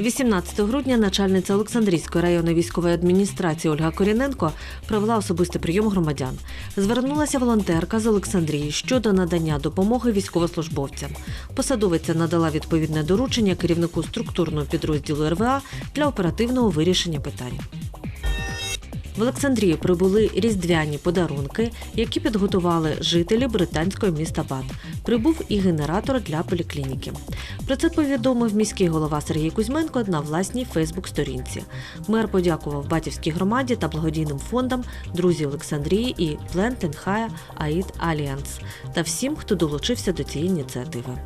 18 грудня начальниця Олександрійської районної військової адміністрації Ольга Коріненко провела особистий прийом громадян. Звернулася волонтерка з Олександрії щодо надання допомоги військовослужбовцям. Посадовиця надала відповідне доручення керівнику структурного підрозділу РВА для оперативного вирішення питань. В Олександрію прибули різдвяні подарунки, які підготували жителі британського міста Бат. Прибув і генератор для поліклініки. Про це повідомив міський голова Сергій Кузьменко на власній Фейсбук-сторінці. Мер подякував батьківській громаді та благодійним фондам Друзі Олександрії і Плентенхая Аїд Аліанс та всім, хто долучився до цієї ініціативи.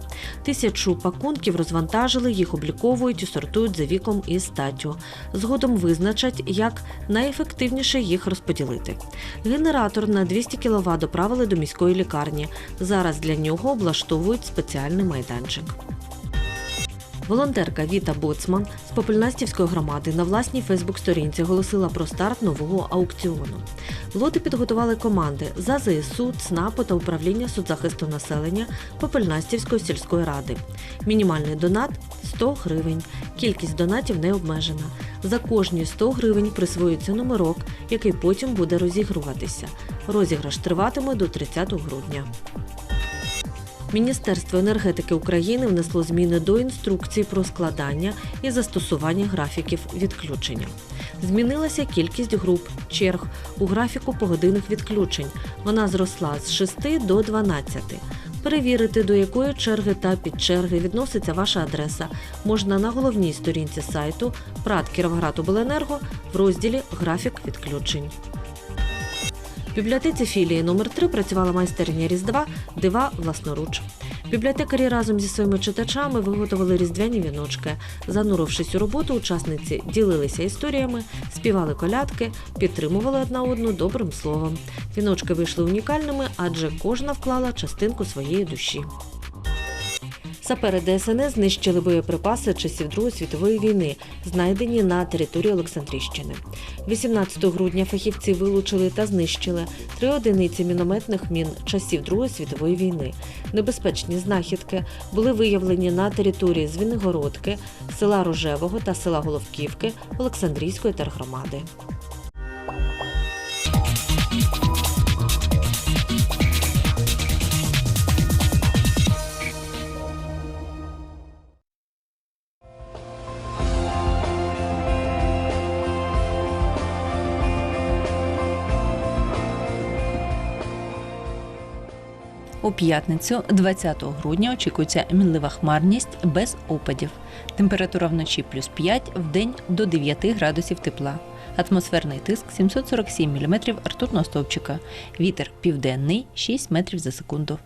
Тисячу пакунків розвантажили, їх обліковують і сортують за віком і статтю. Згодом визначать, як найефективніше їх розподілити. Генератор на 200 кВт доправили до міської лікарні. Зараз для нього облаштовують спеціальний майданчик. Волонтерка Віта Боцман з Попельнастівської громади на власній Фейсбук-сторінці оголосила про старт нового аукціону. Лоти підготували команди за ЗСУ, ЦНАПу та управління соцзахисту населення Попельнастівської сільської ради. Мінімальний донат 100 гривень. Кількість донатів не обмежена. За кожні 100 гривень присвоюється номерок, який потім буде розігруватися. Розіграш триватиме до 30 грудня. Міністерство енергетики України внесло зміни до інструкції про складання і застосування графіків відключення. Змінилася кількість груп черг у графіку погодинних відключень. Вона зросла з 6 до 12. Перевірити, до якої черги та підчерги відноситься ваша адреса, можна на головній сторінці сайту ПРАТ Кіровоградобленерго в розділі Графік відключень. В бібліотеці філії номер 3 працювала майстерня Різдва Дива власноруч. Бібліотекарі разом зі своїми читачами виготовили різдвяні віночки. Занурившись у роботу, учасниці ділилися історіями, співали колядки, підтримували одна одну добрим словом. Віночки вийшли унікальними, адже кожна вклала частинку своєї душі. Сапери ДСНС знищили боєприпаси часів Другої світової війни, знайдені на території Олександрійщини. 18 грудня фахівці вилучили та знищили три одиниці мінометних мін часів Другої світової війни. Небезпечні знахідки були виявлені на території Звінигородки, села Рожевого та села Головківки Олександрійської тергромади. У п'ятницю, 20 грудня, очікується мінлива хмарність без опадів. Температура вночі плюс 5, в день до 9 градусів тепла. Атмосферний тиск 747 мм ртутного стовпчика. Вітер південний 6 метрів за секунду.